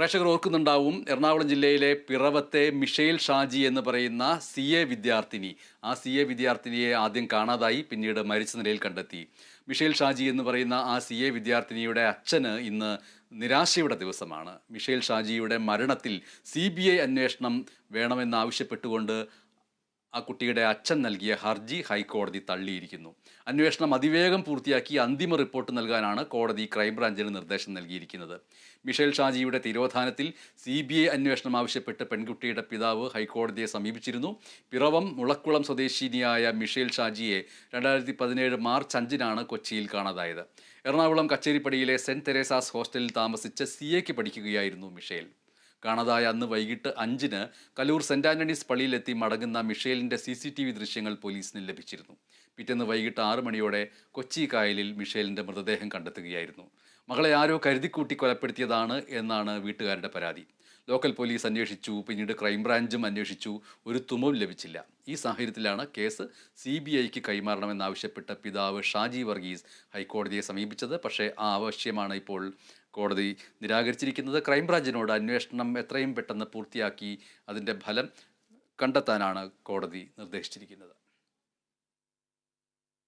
പ്രേക്ഷകർ ഓർക്കുന്നുണ്ടാവും എറണാകുളം ജില്ലയിലെ പിറവത്തെ മിഷേൽ ഷാജി എന്ന് പറയുന്ന സി എ വിദ്യാർത്ഥിനി. ആ സി എ വിദ്യാർത്ഥിനിയെ ആദ്യം കാണാതായി പിന്നീട് മരിച്ച നിലയിൽ കണ്ടെത്തി. മിഷേൽ ഷാജി എന്ന് പറയുന്ന ആ സി എ വിദ്യാർത്ഥിനിയുടെ അച്ഛന് ഇന്ന് നിരാശയുടെ ദിവസമാണ്. മിഷേൽ ഷാജിയുടെ മരണത്തിൽ സി ബി ഐ അന്വേഷണം വേണമെന്നാവശ്യപ്പെട്ടുകൊണ്ട് ആ കുട്ടിയുടെ അച്ഛൻ നൽകിയ ഹർജി ഹൈക്കോടതി തള്ളിയിരിക്കുന്നു. അന്വേഷണം അതിവേഗം പൂർത്തിയാക്കി അന്തിമ റിപ്പോർട്ട് നൽകാനാണ് കോടതി ക്രൈംബ്രാഞ്ചിന് നിർദ്ദേശം നൽകിയിരിക്കുന്നത്. മിഷേൽ ഷാജിയുടെ തിരോധാനത്തിൽ സി ബി ഐ അന്വേഷണം ആവശ്യപ്പെട്ട് പെൺകുട്ടിയുടെ പിതാവ് ഹൈക്കോടതിയെ സമീപിച്ചിരുന്നു. പിറവം മുളക്കുളം സ്വദേശിനിയായ മിഷേൽ ഷാജിയെ രണ്ടായിരത്തി പതിനേഴ് മാർച്ച് അഞ്ചിനാണ് കൊച്ചിയിൽ കാണാതായത്. എറണാകുളം കച്ചേരിപ്പടിയിലെ സെന്റ് തെരേസാസ് ഹോസ്റ്റലിൽ താമസിച്ച് സി എക്ക് പഠിക്കുകയായിരുന്നു മിഷേൽ. കാണാതായ അന്ന് വൈകിട്ട് അഞ്ചിന് കലൂർ സെന്റ് ആന്റണീസ് പള്ളിയിലെത്തി മടങ്ങുന്ന മിഷേലിന്റെ സി സി ടി വി ദൃശ്യങ്ങൾ പോലീസിന് ലഭിച്ചിരുന്നു. പിറ്റേന്ന് വൈകിട്ട് ആറു മണിയോടെ കൊച്ചി കായലിൽ മിഷേലിന്റെ മൃതദേഹം കണ്ടെത്തുകയായിരുന്നു. മകളെ ആരോ കരുതിക്കൂട്ടി കൊലപ്പെടുത്തിയതാണ് എന്നാണ് വീട്ടുകാരുടെ പരാതി. ലോക്കൽ പോലീസ് അന്വേഷിച്ചു. പിന്നീട് ക്രൈംബ്രാഞ്ചും അന്വേഷിച്ചു. ഒരു തുമ്പും ലഭിച്ചില്ല. ഈ സാഹചര്യത്തിലാണ് കേസ് സി ബി ഐക്ക് കൈമാറണമെന്നാവശ്യപ്പെട്ട പിതാവ് ഷാജി വർഗീസ് ഹൈക്കോടതിയെ സമീപിച്ചത്. പക്ഷേ ആ ആവശ്യമാണ് ഇപ്പോൾ കോടതി നിരാകരിച്ചിരിക്കുന്നത്. ക്രൈംബ്രാഞ്ചിനോട് അന്വേഷണം എത്രയും പെട്ടെന്ന് പൂർത്തിയാക്കി അതിന്റെ ഫലം കണ്ടെത്താനാണ് കോടതി നിർദ്ദേശിച്ചിരിക്കുന്നത്.